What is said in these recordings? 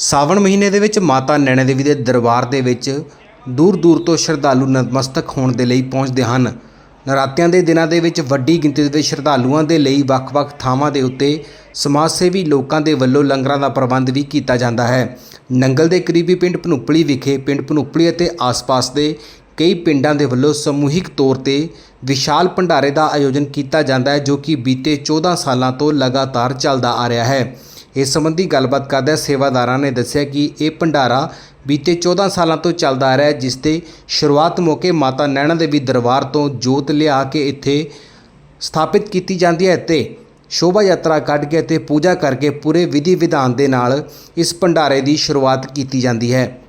ਸਾਵਣ ਮਹੀਨੇ ਦੇ ਵਿੱਚ ਮਾਤਾ ਨੈਣਾ ਦੇਵੀ ਦੇ ਦਰਬਾਰ ਦੇ ਵਿੱਚ ਦੂਰ ਦੂਰ ਤੋਂ ਸ਼ਰਧਾਲੂ ਨਤਮਸਤਕ ਹੋਣ ਦੇ ਲਈ ਪਹੁੰਚਦੇ ਹਨ। ਨਰਾਤਿਆਂ ਦੇ ਦਿਨਾਂ ਦੇ ਵਿੱਚ ਵੱਡੀ ਗਿਣਤੀ ਦੇ ਵਿੱਚ ਸ਼ਰਧਾਲੂਆਂ ਦੇ ਲਈ ਵੱਖ-ਵੱਖ ਥਾਵਾਂ ਦੇ ਉੱਤੇ ਸਮਾਜ ਸੇਵੀ ਲੋਕਾਂ ਦੇ ਵੱਲੋਂ ਲੰਗਰਾਂ ਦਾ ਪ੍ਰਬੰਧ ਵੀ ਕੀਤਾ ਜਾਂਦਾ ਹੈ। ਨੰਗਲ ਦੇ ਕਰੀਬੀ ਪਿੰਡ ਭਨੂਪਲੀ ਵਿਖੇ ਪਿੰਡ ਭਨੂਪਲੀ ਅਤੇ ਆਸ-ਪਾਸ ਦੇ ਕਈ ਪਿੰਡਾਂ ਦੇ ਵੱਲੋਂ ਸਮੂਹਿਕ ਤੌਰ ਤੇ ਵਿਸ਼ਾਲ ਭੰਡਾਰੇ ਦਾ ਆਯੋਜਨ ਕੀਤਾ ਜਾਂਦਾ ਹੈ, ਜੋ ਕਿ ਬੀਤੇ 14 ਸਾਲਾਂ ਤੋਂ ਲਗਾਤਾਰ ਚੱਲਦਾ ਆ ਰਿਹਾ ਹੈ। ਇਸ ਸੰਬੰਧੀ ਗੱਲਬਾਤ ਕਰਦਿਆਂ ਸੇਵਾਦਾਰਾਂ ਨੇ ਦੱਸਿਆ ਕਿ ਇਹ ਭੰਡਾਰਾ ਬੀਤੇ 14 ਸਾਲਾਂ ਤੋਂ ਚੱਲਦਾ ਆ ਰਿਹਾ ਹੈ, ਜਿਸ ਤੇ ਸ਼ੁਰੂਆਤ ਮੌਕੇ ਮਾਤਾ ਨੈਣਾ ਦੇਵੀ ਦਰਬਾਰ ਤੋਂ ਜੋਤ ਲਿਆ ਕੇ ਇੱਥੇ ਸਥਾਪਿਤ ਕੀਤੀ ਜਾਂਦੀ ਹੈ ਤੇ ਸ਼ੋਭਾ ਯਾਤਰਾ ਕੱਢ ਕੇ ਤੇ ਪੂਜਾ ਕਰਕੇ ਪੂਰੇ ਵਿਧੀ ਵਿਧਾਨ ਦੇ ਨਾਲ ਇਸ ਭੰਡਾਰੇ ਦੀ ਸ਼ੁਰੂਆਤ ਕੀਤੀ ਜਾਂਦੀ ਹੈ।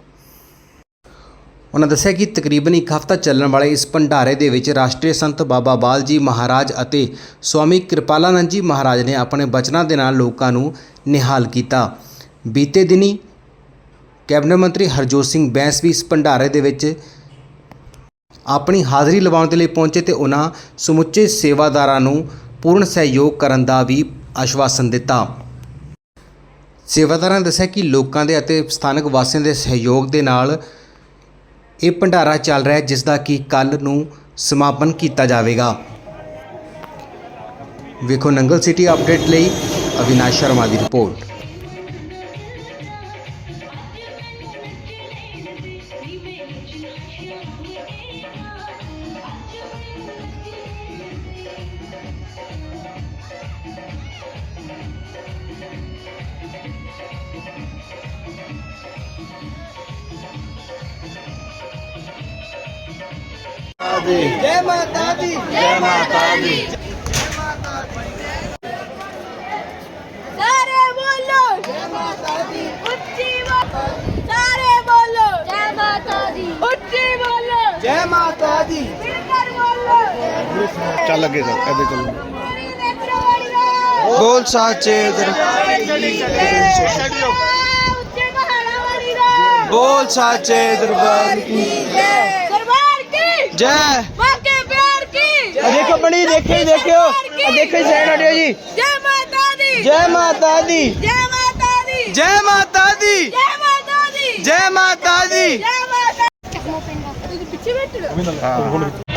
ਉਹਨਾਂ ਦੱਸਿਆ ਕਿ ਤਕਰੀਬਨ ਇੱਕ ਹਫ਼ਤਾ ਚੱਲਣ ਵਾਲੇ ਇਸ ਭੰਡਾਰੇ ਦੇ ਵਿੱਚ ਰਾਸ਼ਟਰੀ ਸੰਤ ਬਾਬਾ ਬਾਲ ਜੀ ਮਹਾਰਾਜ ਅਤੇ ਸਵਾਮੀ ਕਿਰਪਾਲਾਨੰਦ ਜੀ ਮਹਾਰਾਜ ਨੇ ਆਪਣੇ ਬਚਨਾਂ ਦੇ ਨਾਲ ਲੋਕਾਂ ਨੂੰ ਨਿਹਾਲ ਕੀਤਾ। ਬੀਤੇ ਦਿਨੀ ਕੈਬਨਿਟ ਮੰਤਰੀ ਹਰਜੋਤ ਸਿੰਘ ਬੈਂਸ ਵੀ ਇਸ ਭੰਡਾਰੇ ਦੇ ਵਿੱਚ ਆਪਣੀ ਹਾਜ਼ਰੀ ਲਵਾਉਣ ਦੇ ਲਈ ਪਹੁੰਚੇ ਤੇ ਉਹਨਾਂ ਸਮੁੱਚੇ ਸੇਵਾਦਾਰਾਂ ਨੂੰ ਪੂਰਨ ਸਹਿਯੋਗ ਕਰਨ ਦਾ ਵੀ ਆਸ਼ਵਾਸਨ ਦਿੱਤਾ। ਸੇਵਾਦਾਰਾਂ ਨੇ ਦੱਸਿਆ ਕਿ ਲੋਕਾਂ ਦੇ ਅਤੇ ਸਥਾਨਕ ਵਾਸੀਆਂ ਦੇ ਸਹਿਯੋਗ ਦੇ ਨਾਲ ਇਹ ਭੰਡਾਰਾ ਚੱਲ ਰਿਹਾ ਹੈ, ਜਿਸ ਦਾ ਕਿ ਕੱਲ ਨੂੰ ਸਮਾਪਨ ਕੀਤਾ ਜਾਵੇਗਾ। ਵੇਖੋ ਨੰਗਲ ਸਿਟੀ ਅਪਡੇਟ ਲਈ ਅਵਿਨਾਸ਼ ਸ਼ਰਮਾ ਦੀ ਰਿਪੋਰਟ। ਜੈ ਮਾਤਾ ਦੀ ਜੈ ਮਾਤਾ ਦੀ ਸਾਰੇ ਬੋਲੋ ਜੈ ਮਾਤਾ ਦੀ ਉੱਚੀ ਬੋਲੋ ਸਾਰੇ ਬੋਲੋ ਜੈ ਮਾਤਾ ਦੀ ਉੱਚੀ ਬੋਲੋ ਜੈ ਮਾਤਾ ਦੀ ਮਿਲਕਰ ਬੋਲੋ ਚੱਲ ਅੱਗੇ ਚੱਲ ਐਦੇ ਚੱਲ ਮੇਰੀ ਦੇਖੋ ਵਾਲੀ ਦਾ ਬੋਲ ਜੈ। ਦਰਬਾਰ ਕੀ ਜੈ ਵਾਕੇ ਪਿਆਰ ਕੀ? ਆ ਦੇਖੋ ਬਣੀ ਦੇਖੇ ਦੇਖਿਓ। ਆ ਦੇਖੋ ਸਾਈਡ ਹਟਿਓ ਜੀ। ਜੈ ਮਾਤਾ ਦੀ। ਜੈ ਮਾਤਾ ਦੀ। ਜੈ ਮਾਤਾ ਦੀ। ਜੈ ਮਾਤਾ ਦੀ। ਜੈ ਮਾਤਾ ਦੀ। ਜੈ ਮਾਤਾ ਦੀ। ਜੈ ਮਾਤਾ ਪਿੱਛੇ ਬੈਠ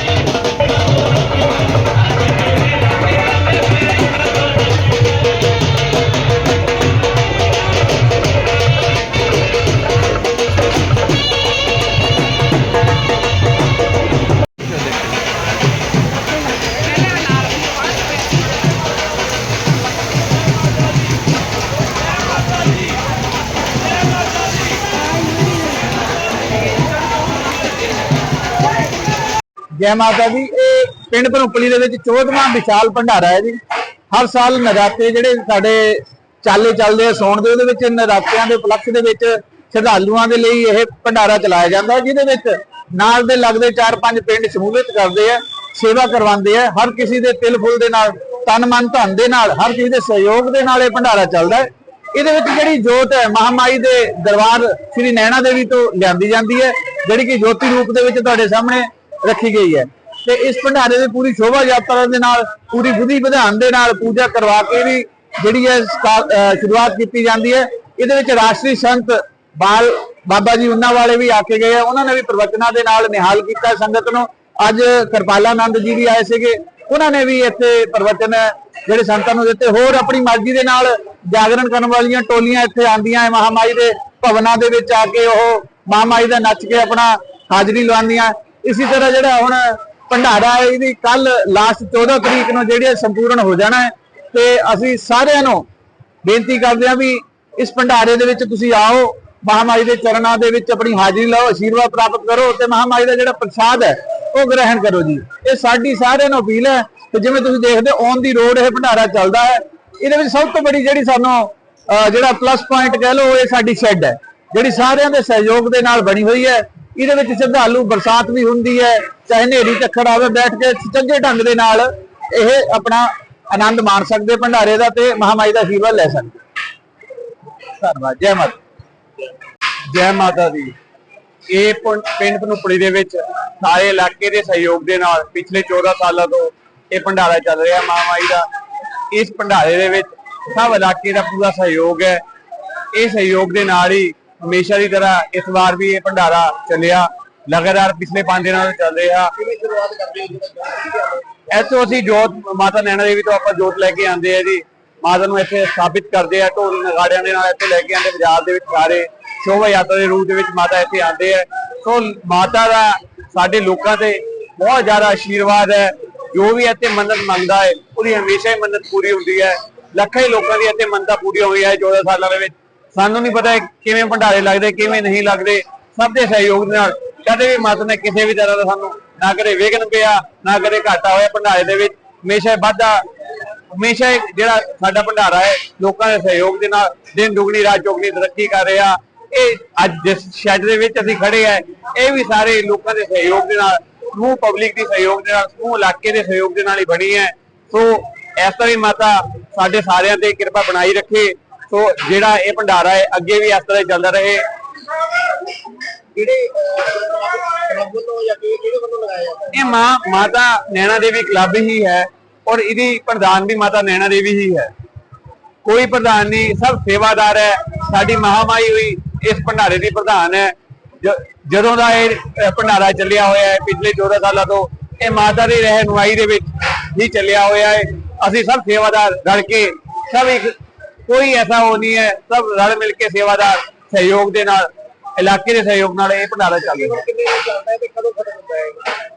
ਜੈ ਮਾਤਾ ਦੀ। ਇਹ ਪਿੰਡ ਭਰੋਪਲੀ ਦੇ ਵਿੱਚ 14ਵਾਂ ਵਿਸ਼ਾਲ ਭੰਡਾਰਾ ਹੈ ਜੀ। ਹਰ ਸਾਲ ਨਰਾਤੇ ਜਿਹੜੇ ਸਾਡੇ ਚਾਲੇ ਚੱਲਦੇ ਆ ਸੌਣ ਦੇ, ਉਹਦੇ ਵਿੱਚ ਨਰਾਤਿਆਂ ਦੇ ਉਪਲਕਸ਼ ਦੇ ਵਿੱਚ ਸ਼ਰਧਾਲੂਆਂ ਦੇ ਲਈ ਇਹ ਭੰਡਾਰਾ ਚਲਾਇਆ ਜਾਂਦਾ ਹੈ, ਜਿਹਦੇ ਵਿੱਚ ਨਾਲ ਦੇ ਲੱਗਦੇ 4-5 ਪਿੰਡ ਸ਼ਮੂਲੀਅਤ ਕਰਦੇ ਆ, ਸੇਵਾ ਕਰਵਾਉਂਦੇ ਆ। ਹਰ ਕਿਸੇ ਦੇ ਤਿਲ ਫੁੱਲ ਦੇ ਨਾਲ, ਤਨ ਮਨ ਧਨ ਦੇ ਨਾਲ, ਹਰ ਕਿਸੇ ਦੇ ਸਹਿਯੋਗ ਦੇ ਨਾਲ ਇਹ ਭੰਡਾਰਾ ਚੱਲਦਾ ਹੈ। ਇਹਦੇ ਵਿੱਚ ਜਿਹੜੀ ਜੋਤ ਹੈ, ਮਹਾਮਾਈ ਦੇ ਦਰਬਾਰ ਸ੍ਰੀ ਨੈਣਾ ਦੇਵੀ ਤੋਂ ਲਿਆਂਦੀ ਜਾਂਦੀ ਹੈ, ਜਿਹੜੀ ਕਿ ਜੋਤੀ ਰੂਪ ਦੇ ਵਿੱਚ ਤੁਹਾਡੇ ਸਾਹਮਣੇ ਰੱਖੀ ਗਈ ਹੈ। ਤੇ ਇਸ ਭੰਡਾਰੇ ਦੀ ਪੂਰੀ ਸ਼ੋਭਾ ਯਾਤਰਾ ਦੇ ਨਾਲ, ਪੂਰੀ ਵਿਧੀ ਵਿਧਾਨ ਦੇ ਨਾਲ ਪੂਜਾ ਕਰਵਾ ਕੇ ਵੀ ਜਿਹੜੀ ਹੈ ਸ਼ੁਰੂਆਤ ਕੀਤੀ ਜਾਂਦੀ ਹੈ। ਇਹਦੇ ਵਿੱਚ ਰਾਸ਼ਟਰੀ ਸੰਤ ਬਾਲ ਬਾਬਾ ਜੀ ਉਹਨਾਂ ਵਾਲੇ ਵੀ ਆ ਕੇ ਗਏ ਆ। ਉਹਨਾਂ ਨੇ ਵੀ ਪ੍ਰਵਚਨਾਂ ਦੇ ਨਾਲ ਨਿਹਾਲ ਕੀਤਾ ਸੰਗਤ ਨੂੰ। ਅੱਜ ਕਿਰਪਾਲਾਨੰਦ ਜੀ ਵੀ ਆਏ ਸੀਗੇ। ਉਹਨਾਂ ਨੇ ਵੀ ਇੱਥੇ ਪ੍ਰਵਚਨ ਜਿਹੜੇ ਸੰਤਾਂ ਨੂੰ ਦਿੱਤੇ। ਹੋਰ ਆਪਣੀ ਮਰਜ਼ੀ ਦੇ ਨਾਲ ਜਾਗਰਣ ਕਰਨ ਵਾਲੀਆਂ ਟੋਲੀਆਂ ਇੱਥੇ ਆਂਦੀਆਂ ਹੈ ਮਹਾਮਾਈ ਦੇ ਭਵਨਾਂ ਦੇ ਵਿੱਚ ਆ ਕੇ ਉਹ ਮਹਾਮਾਈ ਦਾ ਨੱਚ ਕੇ ਆਪਣਾ ਹਾਜ਼ਰੀ ਲਵਾਉਂਦੀਆਂ। ਇਸੇ ਤਰ੍ਹਾਂ ਜਿਹੜਾ ਹੁਣ ਭੰਡਾਰਾ ਹੈ, ਇਹਦੀ ਕੱਲ ਲਾਸਟ 14 ਤਰੀਕ ਨੂੰ ਜਿਹੜੀ ਸੰਪੂਰਨ ਹੋ ਜਾਣਾ ਹੈ ਤੇ ਅਸੀਂ ਸਾਰਿਆਂ ਨੂੰ ਬੇਨਤੀ ਕਰਦੇ ਹਾਂ ਵੀ ਇਸ ਭੰਡਾਰੇ ਦੇ ਵਿੱਚ ਤੁਸੀਂ ਆਓ ਮਹਾਮਾਈ ਦੇ ਚਰਨਾਂ ਦੇ ਵਿੱਚ ਆਪਣੀ ਹਾਜ਼ਰੀ ਲਾਓ ਆਸ਼ੀਰਵਾਦ ਪ੍ਰਾਪਤ ਕਰੋ ਤੇ ਮਹਾਮਾਈ ਦਾ ਜਿਹੜਾ ਪ੍ਰਸਾਦ ਹੈ, ਉਹ ਗ੍ਰਹਿਣ ਕਰੋ ਜੀ। ਇਹ ਸਾਡੀ ਸਾਰਿਆਂ ਨੂੰ ਅਪੀਲ ਹੈ ਤੇ ਜਿਵੇਂ ਤੁਸੀਂ ਦੇਖਦੇ ਔਨ ਦੀ ਰੋਡ ਇਹ ਭੰਡਾਰਾ ਚੱਲਦਾ ਹੈ। ਇਹਦੇ ਵਿੱਚ ਸਭ ਤੋਂ ਵੱਡੀ ਜਿਹੜੀ ਸਾਨੂੰ ਜਿਹੜਾ ਪਲੱਸ ਪੁਆਇੰਟ ਕਹਿ ਲਓ ਇਹ ਸਾਡੀ ਸ਼ੈੱਡ ਹੈ, ਜਿਹੜੀ ਸਾਰਿਆਂ ਦੇ ਸਹਿਯੋਗ ਦੇ ਨਾਲ ਬਣੀ ਹੋਈ ਹੈ। ਇਹਦੇ ਵਿੱਚ ਸ਼ਰਧਾਲੂ ਬਰਸਾਤ ਵੀ ਹੁੰਦੀ ਹੈ, ਚਾਹੇ ਹਨੇਰੀ ਝੱਖੜ ਆਵੇ, ਬੈਠ ਕੇ ਚੰਗੇ ਢੰਗ ਦੇ ਨਾਲ ਇਹ ਆਪਣਾ ਆਨੰਦ ਮਾਣ ਸਕਦੇ, ਭੰਡਾਰੇ ਦਾ ਤੇ ਮਹਾਮਾਈ ਦਾ ਆਸ਼ੀਰਵਾਦ ਲੈ ਸਕਦੇ। ਧੰਨਵਾਦ, ਜੈ ਮਾਤਾ ਜੈ ਮਾਤਾ ਦੀ। ਇਹ ਪਿੰਡ ਪਨੂਪੜੀ ਦੇ ਵਿੱਚ ਸਾਰੇ ਇਲਾਕੇ ਦੇ ਸਹਿਯੋਗ ਦੇ ਨਾਲ ਪਿਛਲੇ 14 ਸਾਲਾਂ ਤੋਂ ਇਹ ਭੰਡਾਰਾ ਚੱਲ ਰਿਹਾ ਮਹਾਮਾਈ ਦਾ। ਇਸ ਭੰਡਾਰੇ ਦੇ ਵਿੱਚ ਸਭ ਇਲਾਕੇ ਦਾ ਪੂਰਾ ਸਹਿਯੋਗ ਹੈ। ਇਹ ਸਹਿਯੋਗ ਦੇ ਨਾਲ ਹੀ ਹਮੇਸ਼ਾ ਦੀ ਤਰ੍ਹਾਂ ਇਸ ਵਾਰ ਵੀ ਇਹ ਭੰਡਾਰਾ ਚੱਲਿਆ। ਲਗਾਤਾਰ ਪਿਛਲੇ 5 ਦਿਨਾਂ ਤੋਂ ਚੱਲ ਰਿਹਾ। ਕਿਵੇਂ ਸ਼ੁਰੂਆਤ ਕਰਦੇ ਹੋ ਇੱਥੋਂ ਅਸੀਂ ਜੋਤ ਮਾਤਾ ਨੈਣਾ ਦੇਵੀ ਤੋਂ ਆਪਾਂ ਜੋਤ ਲੈ ਕੇ ਆਂਦੇ ਆ ਜੀ। ਮਾਤਾ ਨੂੰ ਇੱਥੇ ਸਥਾਪਿਤ ਕਰਦੇ ਆ ਢੋਲ ਨਗਾੜਿਆਂ ਦੇ ਨਾਲ ਇੱਥੇ ਲੈ ਕੇ ਆਂਦੇ ਬਾਜ਼ਾਰ ਦੇ ਵਿੱਚ ਸਾਰੇ ਸ਼ੋਭਾ ਯਾਤਰਾ ਦੇ ਰੂਪ ਦੇ ਵਿੱਚ ਮਾਤਾ ਇੱਥੇ ਆਂਦੇ ਆ। ਸੋ ਮਾਤਾ ਦਾ ਸਾਡੇ ਲੋਕਾਂ ਤੇ ਬਹੁਤ ਜ਼ਿਆਦਾ ਆਸ਼ੀਰਵਾਦ ਹੈ। ਜੋ ਵੀ ਇੱਥੇ ਮੰਨਤ ਮੰਗਦਾ ਹੈ ਉਹਦੀ ਹਮੇਸ਼ਾ ਹੀ ਮੰਨਤ ਪੂਰੀ ਹੁੰਦੀ ਹੈ। ਲੱਖਾਂ ਹੀ ਲੋਕਾਂ ਦੀ ਇੱਥੇ ਮੰਨਤਾਂ ਪੂਰੀਆਂ ਹੋਈਆਂ ਹੈ 14 ਸਾਲਾਂ ਦੇ ਵਿੱਚ। ਸਾਨੂੰ ਨਹੀਂ ਪਤਾ ਕਿਵੇਂ ਭੰਡਾਰੇ ਲੱਗਦੇ, ਕਿਵੇਂ ਨਹੀਂ ਲੱਗਦੇ। ਸਭ ਦੇ ਸਹਿਯੋਗ ਦੇ ਨਾਲ, ਕਦੇ ਵੀ ਮਾਤਾ ਨੇ ਕਿਸੇ ਵੀ ਤਰ੍ਹਾਂ ਦਾ ਸਾਨੂੰ ਨਾ ਕਦੇ ਵਿਘਨ ਪਿਆ, ਨਾ ਕਦੇ ਘਾਟਾ ਹੋਇਆ ਭੰਡਾਰੇ ਦੇ ਵਿੱਚ। ਹਮੇਸ਼ਾ ਵਾਧਾ, ਹਮੇਸ਼ਾ ਜਿਹੜਾ ਸਾਡਾ ਭੰਡਾਰਾ ਹੈ, ਲੋਕਾਂ ਦੇ ਸਹਿਯੋਗ ਦੇ ਨਾਲ, ਦਿਨ ਦੁਗਣੀ, ਰਾਤ ਚੌਗਣੀ ਤਰੱਕੀ ਕਰ ਰਿਹਾ। ਇਹ ਅੱਜ ਜਿਸ ਸ਼ੈਡ ਦੇ ਵਿੱਚ ਅਸੀਂ ਖੜੇ ਆ ਇਹ ਵੀ ਸਾਰੇ ਲੋਕਾਂ ਦੇ ਸਹਿਯੋਗ ਦੇ ਨਾਲ, ਸਮੂਹ ਪਬਲਿਕ ਦੇ ਸਹਿਯੋਗ ਦੇ ਨਾਲ, ਸਮੂਹ ਇਲਾਕੇ ਦੇ ਸਹਿਯੋਗ ਦੇ ਨਾਲ ਹੀ ਬਣੀ ਹੈ। ਸੋ ਇਸ ਤਰ੍ਹਾਂ ਹੀ ਮਾਤਾ, ਸਾਡੇ ਸਾਰਿਆਂ ਤੇ ਕਿਰਪਾ ਬਣਾਈ ਰੱਖੇ। ਸੋ ਜਿਹੜਾ ਇਹ ਭੰਡਾਰਾ ਹੈ, ਅੱਗੇ ਵੀ ਇਸ ਤਰ੍ਹਾਂ ਚੱਲਦਾ ਰਹੇ। ਕਿਹੜੇ ਕਲੱਬ ਵੱਲੋਂ ਜਾਂ ਕਿਹੜੇ ਵੱਲੋਂ ਲਗਾਇਆ ਇਹ ਮਾਂ, ਮਾਤਾ ਨੈਣਾ ਦੇਵੀ ਕਲੱਬ ਹੀ ਹੈ ਔਰ ਇਹਦੀ ਪ੍ਰਧਾਨ ਵੀ ਮਾਤਾ ਨੈਣਾ ਦੇਵੀ ਹੀ ਹੈ। ਕੋਈ ਪ੍ਰਧਾਨ ਨਹੀਂ, ਸਭ ਸੇਵਾਦਾਰ ਹੈ। ਸਾਡੀ ਮਹਾਮਾਈ ਹੋਈ, ਇਸ ਭੰਡਾਰੇ ਦੀ ਪ੍ਰਧਾਨ ਹੈ। ਜਦੋਂ ਦਾ ਇਹ ਭੰਡਾਰਾ ਚੱਲਿਆ ਹੋਇਆ ਹੈ, ਪਿਛਲੇ 14 ਸਾਲਾਂ ਤੋਂ, ਇਹ ਮਾਤਾ ਦੀ ਰਹਿਨੁਮਾਈ ਦੇ ਵਿੱਚ ਹੀ ਚੱਲਿਆ ਹੋਇਆ ਹੈ। ਅਸੀਂ ਸਭ ਸੇਵਾਦਾਰ ਰਲ ਕੇ ਸਭ ਇੱਕ ਕੋਈ ਐਸਾ ਹੋ ਨਹੀਂ ਹੈ ਸਭ ਰਲ ਮਿਲ ਕੇ ਸੇਵਾਦਾਰ ਸਹਿਯੋਗ ਦੇ ਨਾਲ ਇਲਾਕੇ ਦੇ ਸਹਿਯੋਗ ਨਾਲ ਇਹ ਭੰਡਾਰਾ ਚੱਲ ਰਿਹਾ ਹੈ।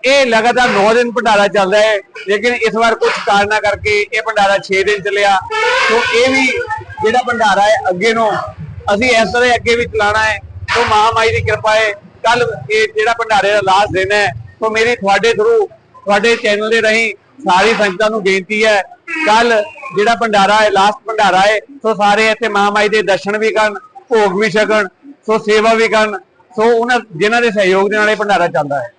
ਤੇ ਇਹ ਲਗਾਤਾਰ 9 ਦਿਨ ਭੰਡਾਰਾ ਚੱਲਦਾ ਹੈ ਲੇਕਿਨ ਇਸ ਵਾਰ ਕੁਝ ਕਾਰਨਾਂ ਕਰਕੇ ਇਹ ਭੰਡਾਰਾ 6 ਦਿਨ ਚੱਲਿਆ ਸੋ ਇਹ ਵੀ ਜਿਹੜਾ ਭੰਡਾਰਾ ਹੈ ਅੱਗੇ ਨੂੰ ਅਸੀਂ ਇਸ ਤਰ੍ਹਾਂ ਅੱਗੇ ਵੀ ਚਲਾਣਾ ਹੈ। ਸੋ ਮਹਾਮਾਈ ਦੀ ਕਿਰਪਾ ਹੈ ਕੱਲ ਇਹ ਜਿਹੜਾ ਭੰਡਾਰੇ ਦਾ ਲਾਸਟ ਦਿਨ ਹੈ ਸੋ ਮੇਰੀ ਤੁਹਾਡੇ ਥਰੂ ਤੁਹਾਡੇ ਚੈਨਲ ਦੇ ਰਾਹੀਂ ਸਾਰੀ ਸੰਗਤਾਂ ਨੂੰ ਬੇਨਤੀ ਹੈ ਕੱਲ ਜਿਹੜਾ ਭੰਡਾਰਾ ਹੈ ਲਾਸਟ ਭੰਡਾਰਾ ਹੈ, ਸੋ ਸਾਰੇ ਇੱਥੇ ਮਹਾਮਾਈ ਦੇ ਦਰਸ਼ਨ ਵੀ ਕਰਨ, ਭੋਗ ਵੀ ਛਕਣ, ਸੋ ਸੇਵਾ ਵੀ ਕਰਨ, ਸੋ ਉਹਨਾਂ, ਜਿਨ੍ਹਾਂ ਦੇ ਸਹਿਯੋਗ ਦੇ ਨਾਲ ਇਹ ਭੰਡਾਰਾ ਚੱਲਦਾ ਹੈ।